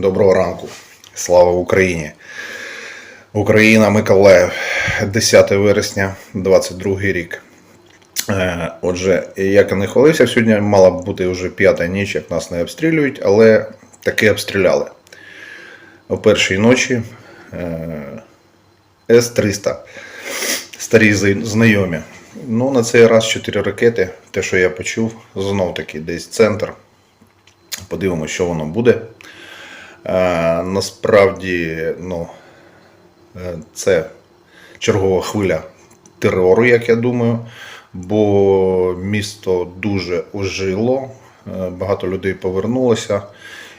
Доброго ранку. Слава Україні. Україна Миколаїв, 10 вересня, 22 рік. Е, Отже, як я не хвалився, сьогодні мала б бути вже п'ята ніч, як нас не обстрілюють, але таки обстріляли. О першій ночі е, С-300. Старі знайомі. Ну, на цей раз 4 ракети. Те, що я почув, знов таки десь центр. Подивимося, що воно буде. Е, насправді, ну, е, це чергова хвиля терору, як я думаю, бо місто дуже ожило, е, багато людей повернулося.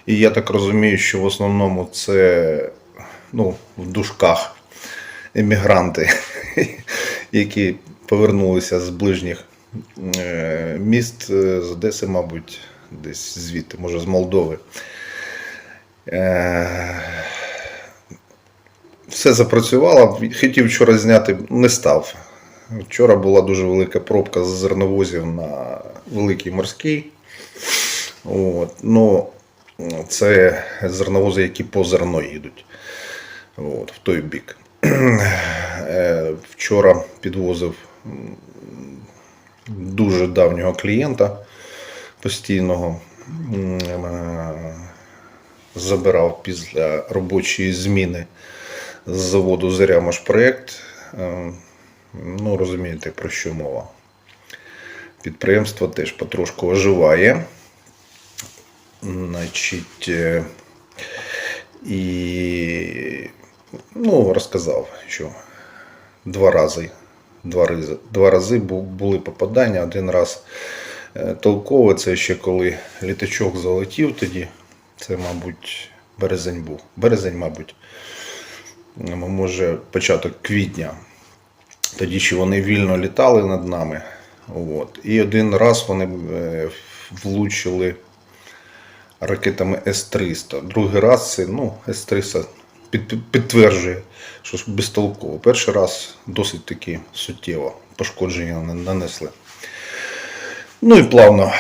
І я так розумію, що в основному це ну, в дужках емігранти, які повернулися з ближніх міст, з Одеси, мабуть, десь звідти, може з Молдови. Е, Все запрацювало. Хотів вчора зняти, не став. Вчора була дуже велика пробка з зерновозів на Великий Морський. От. Ну, це зерновози, які по зерно їдуть. От, в той бік. Е, Вчора підвозив дуже давнього клієнта постійного. Забирав після робочої зміни з заводу Зарямашпроєкт. Е, Ну, розумієте, про що мова. Підприємство теж потрошку оживає. Значить, е, і ну, розказав, що два рази, два рази, два рази були попадання. Один раз е, толково, це ще коли літачок залетів тоді. Це, мабуть, березень був. Березень, мабуть, може, початок квітня. Тоді ще вони вільно літали над нами. От. І один раз вони е, влучили ракетами С-300. Другий раз це ну, С-300 підтверджує, що безтолково. Перший раз досить таки суттєво пошкодження нанесли. Ну і плавно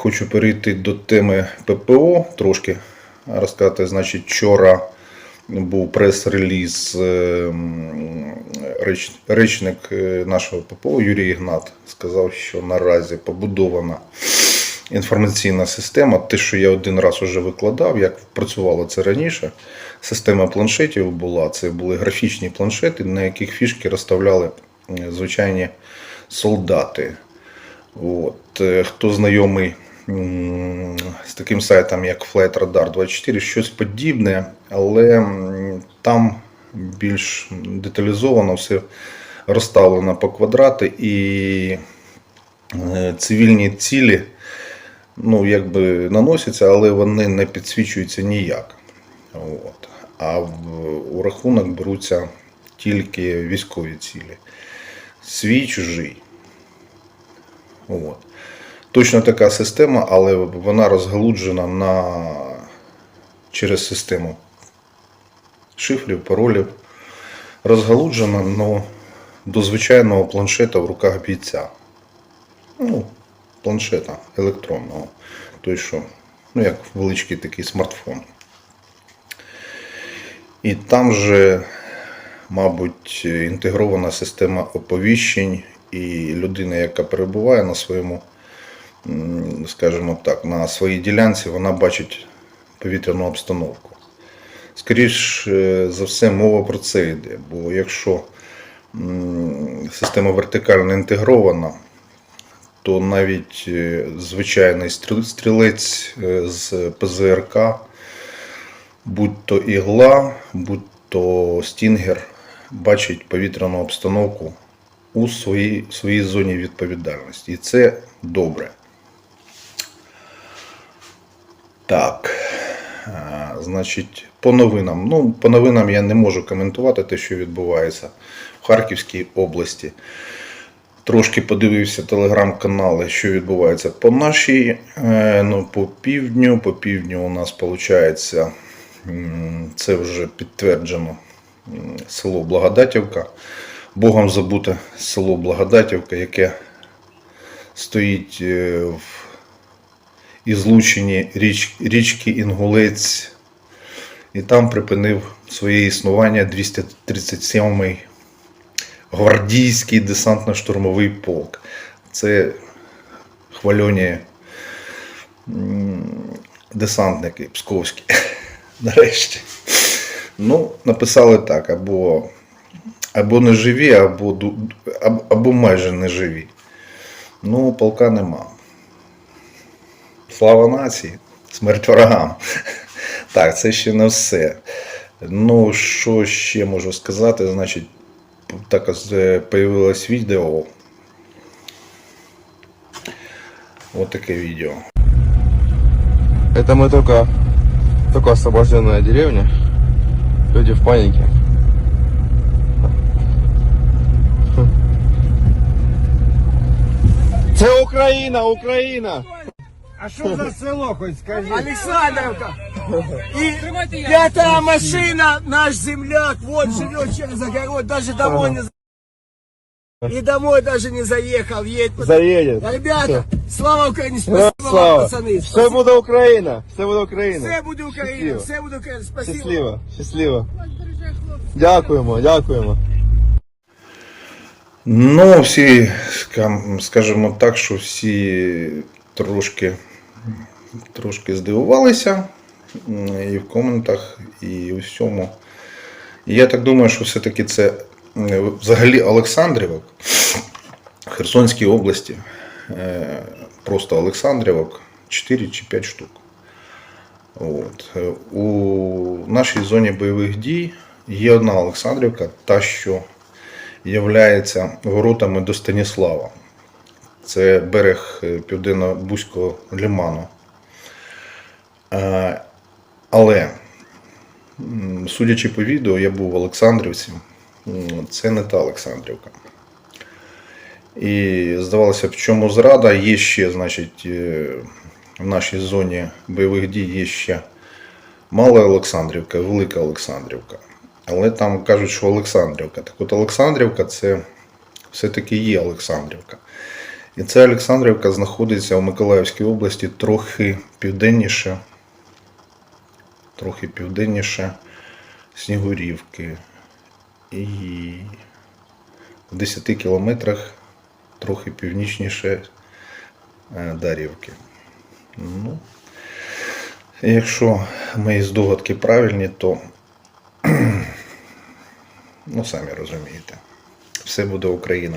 хочу перейти до теми ППО трошки розказати. Значить, вчора був прес-реліз е, реч- речник е, нашого ППО Юрій Ігнат сказав, що наразі побудована інформаційна система. Те, що я один раз вже викладав, як працювало це раніше. Система планшетів була. Це були графічні планшети, на яких фішки розставляли е, звичайні солдати. От. Хто знайомий з таким сайтом, як Flight Radar 24, щось подібне, але там більш деталізовано все розставлено по квадрати і е, цивільні цілі ну, якби наносяться, але вони не підсвічуються ніяк. От. А в, у рахунок беруться тільки військові цілі. Свій чужий. От. Точно така система, але вона розгалуджена на... через систему шифрів, паролів. Розгалуджена ну, до звичайного планшета в руках бійця. Ну, планшета електронного. Той, що, ну, як величкий такий смартфон. І там же, мабуть, інтегрована система оповіщень, і людина, яка перебуває на своєму, скажімо так, на своїй ділянці, вона бачить повітряну обстановку. Скоріш е, за все, мова про це йде. Бо якщо система вертикально інтегрована, то навіть е, звичайний стрілець е, з ПЗРК, будь то ігла, будь то стінгер, бачить повітряну обстановку у своїй, своїй зоні відповідальності. І це добре. Так. Значить, по новинам. Ну, по новинам я не можу коментувати те, що відбувається в Харківській області. Трошки подивився телеграм-канали, що відбувається по нашій, е, ну, по півдню. По півдню у нас виходить, це вже підтверджено село Благодатівка. Богом забуте село Благодатівка, яке стоїть е, в і злучені річ, річки Інгулець І там припинив своє існування 237-й гвардійський десантно-штурмовий полк. Це хвальоні десантники псковські. Нарешті. Ну, написали так, або, або не живі, або, або, або майже не живі. Ну, полка нема. Слава нації, смерть ворогам. Так, це ще не все. Ну, що ще можу сказати? Значить, так ось е, появилось відео. Ось таке відео. Это мы только, только освобожденная деревня. Люди в панике. Це Україна, Україна! А що за село, хоч скажи? Александровка. И пятая машина, наш земляк, вот живет через огород, даже домой не... за- И домой даже не заехал, едет. Заедет. Ребята, слава Украине, Героям спасибо вам, Слава! пацаны. Все буде Україна! Все буде Україна! Все буде Україна, Щасливо. все буде Україна, спасибо. Щасливо, щасливо. Дякуємо, дякуємо. Ну, всі, скам- скажімо так, що всі трошки, трошки здивувалися і в коментах, і у всьому. І я так думаю, що все-таки це взагалі Олександрівок в Херсонській області. е, Просто Олександрівок 4 чи 5 штук. От. У нашій зоні бойових дій є одна Олександрівка, та що являється воротами до Станіслава. Це берег е, південно-бузького лиману. Е, Але, судячи по відео, я був в Олександрівці. Це не та Олександрівка. І здавалося в чому зрада. Є ще, значить, е, в нашій зоні бойових дій є ще Мала Олександрівка, Велика Олександрівка. Але там кажуть, що Олександрівка. Так от Олександрівка це все-таки є Олександрівка. І ця Олександрівка знаходиться у Миколаївській області трохи південніше, трохи південніше Снігурівки. І в 10 кілометрах трохи північніше е, Дарівки. Ну, якщо мої здогадки правильні, то Ну, самі розумієте. Все буде Україна.